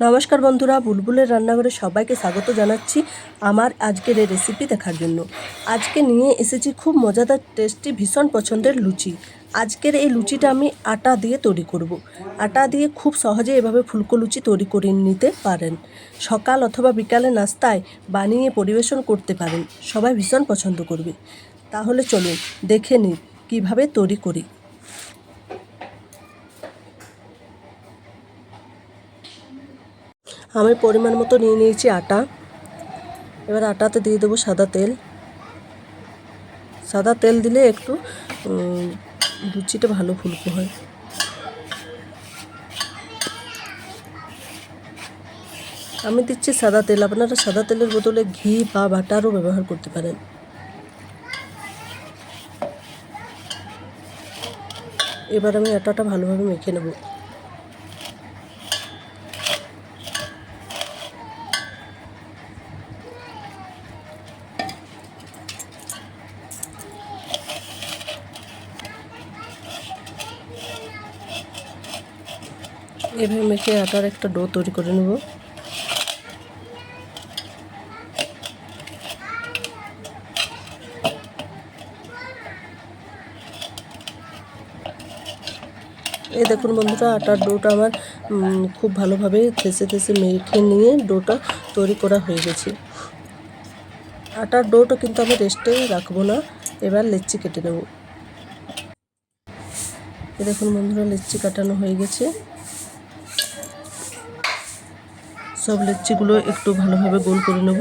নমস্কার বন্ধুরা, বুলবুলের রান্নাঘরে সবাইকে স্বাগত জানাচ্ছি আমার আজকের এই রেসিপি দেখার জন্য। আজকে নিয়ে এসেছি খুব মজাদার টেস্টি ভীষণ পছন্দের লুচি। আজকের এই লুচিটা আমি আটা দিয়ে তৈরি করব। আটা দিয়ে খুব সহজে এভাবে ফুলকো লুচি তৈরি করে নিতে পারেন। সকাল অথবা বিকালে নাস্তায় বানিয়ে পরিবেশন করতে পারেন। সবাই ভীষণ পছন্দ করবে। তাহলে চলুন, দেখে নিন কীভাবে তৈরি করি। আমি পরিমাণ মতো নিয়ে নিয়েছি আটা। এবার আটাতে দিয়ে দেবো সাদা তেল। সাদা তেল দিলে একটু লুচিটা ভালো ফুলকো হয়। আমি দিচ্ছি সাদা তেল। আপনারা সাদা তেলের বদলে ঘি বা বাটারও ব্যবহার করতে পারেন। এবার আমি আটাটা ভালোভাবে মেখে নেব। এভাবে মেখে আটার একটা ডো তৈরি করে নেব। এই দেখুন বন্ধুরা, আটার ডোটা আমার খুব ভালোভাবে থেসে থেসে মেখে নিয়ে ডোটা তৈরি করা হয়ে গেছে। আটার ডোটা কিন্তু আমি রেস্টে রাখব না, এবার লেচি কেটে নেব। এই দেখুন বন্ধুরা, লেচি কাটানো হয়ে গেছে। সব লেচিগুলো একটু ভালোভাবে গোল করে নেব।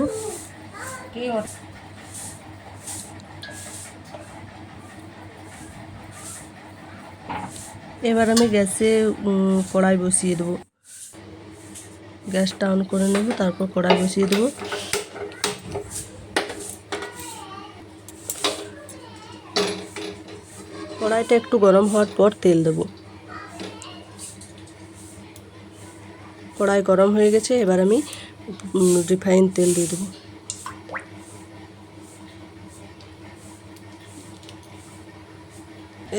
এবার আমি গ্যাসে কড়াই বসিয়ে দেবো। গ্যাসটা অন করে নেব, তারপর কড়াই বসিয়ে দেবো। কড়াইটা একটু গরম হওয়ার পর তেল দেবো। কড়াই গরম হয়ে গেছে, এবার আমি রিফাইন তেল দিয়ে দেবো।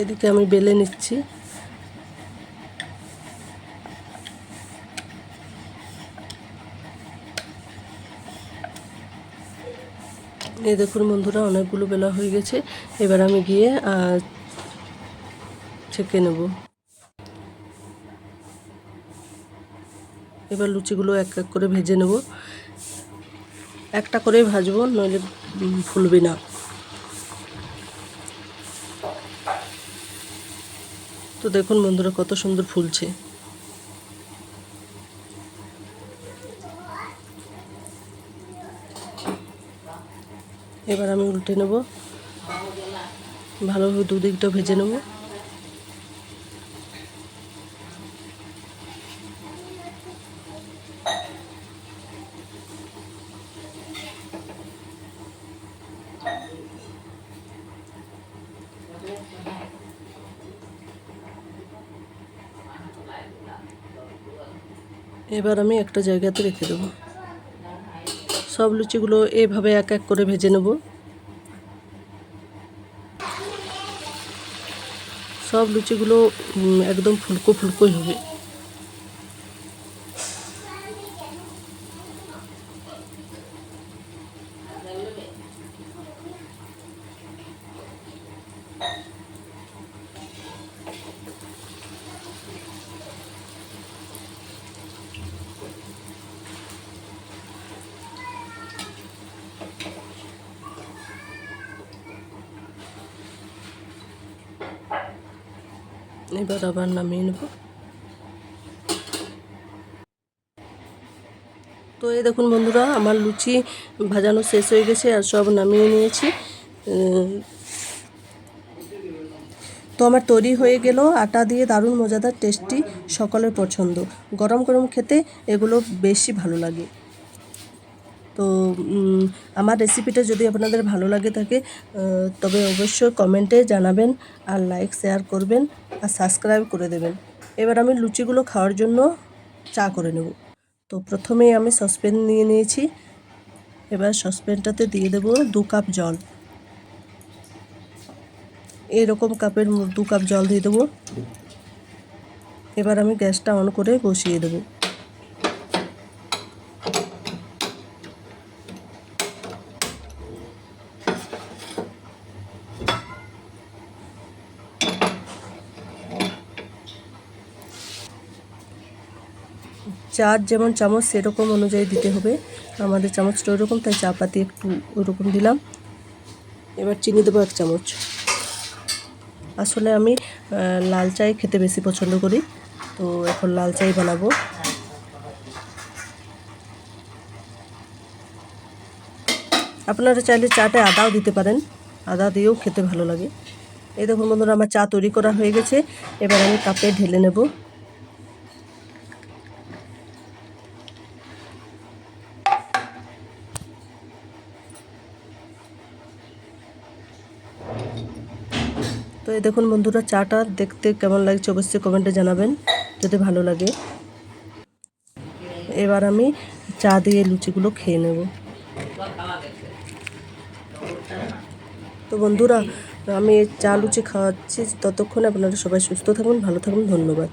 এদিকে আমি বেলে নিচ্ছি। এই দেখুন বন্ধুরা, অনেকগুলো বেলা হয়ে গেছে। এবার আমি গিয়ে ছেঁকে নেব। এবার লুচিগুলো এক এক করে ভেজে নেব। একটা করে ভাজবো, নইলে ফুলবে না। তো দেখুন বন্ধুরা কত সুন্দর ফুলছে। এবার আমি উল্টে নেব। ভালোভাবে দুদিকটা ভেজে নেব। এবার আমি একটা জায়গাতে রেখে দেবো। সব লুচিগুলো এভাবে এক এক করে ভেজে নেব। সব লুচিগুলো একদম ফুলকো ফুলকোই হবে। এবার আবার নামিয়ে নেব। তো এই দেখুন বন্ধুরা, আমার লুচি ভাজানো শেষ হয়ে গেছে আর সব নামিয়ে নিয়েছি। তো আমার তৈরি হয়ে গেল আটা দিয়ে দারুণ মজাদার টেস্টি, সকলের পছন্দ। গরম গরম খেতে এগুলো বেশি ভালো লাগে। তো আমার রেসিপিটা যদি আপনাদের ভালো লাগে থাকে তবে অবশ্যই কমেন্টে জানাবেন আর লাইক শেয়ার করবেন আর সাবস্ক্রাইব করে দেবেন। এবার আমি লুচিগুলো খাওয়ার জন্য চা করে নেব। তো, প্রথমেই আমি সসপ্যান নিয়ে নিয়েছি। এবার সসপ্যানটাতে দিয়ে দেবো দু কাপ জল। এরকম কাপের দু কাপ জল দিয়ে দেবো। এবার আমি গ্যাসটা অন করে বসিয়ে দেবো। চার যেমন চামচ, সেরকম অনুযায়ী দিতে হবে। আমাদের চামচটা ওরকম, তাই চা পাতি একটু ওরকম দিলাম। এবার চিনি দেবো এক চামচ। আসলে আমি লাল চাই খেতে বেশি পছন্দ করি, তো এখন লাল চাই বানাবো। আপনারা চাইলে চাটে আদাও দিতে পারেন, আদা দিয়েও খেতে ভালো লাগে। এই দেখুন বন্ধুরা, আমার চা তৈরি করা হয়ে গেছে, এবার আমি কাপে ঢেলে নেব। তো এই দেখুন বন্ধুরা, চাটা দেখতে কেমন লাগছে অবশ্যই কমেন্টে জানাবেন, যদি ভালো লাগে। এবার আমি চা দিয়ে লুচিগুলো খেয়ে নেব। তো বন্ধুরা, আমি চা লুচি খাওয়াচ্ছি, ততক্ষণে আপনারা সবাই সুস্থ থাকুন, ভালো থাকুন, ধন্যবাদ।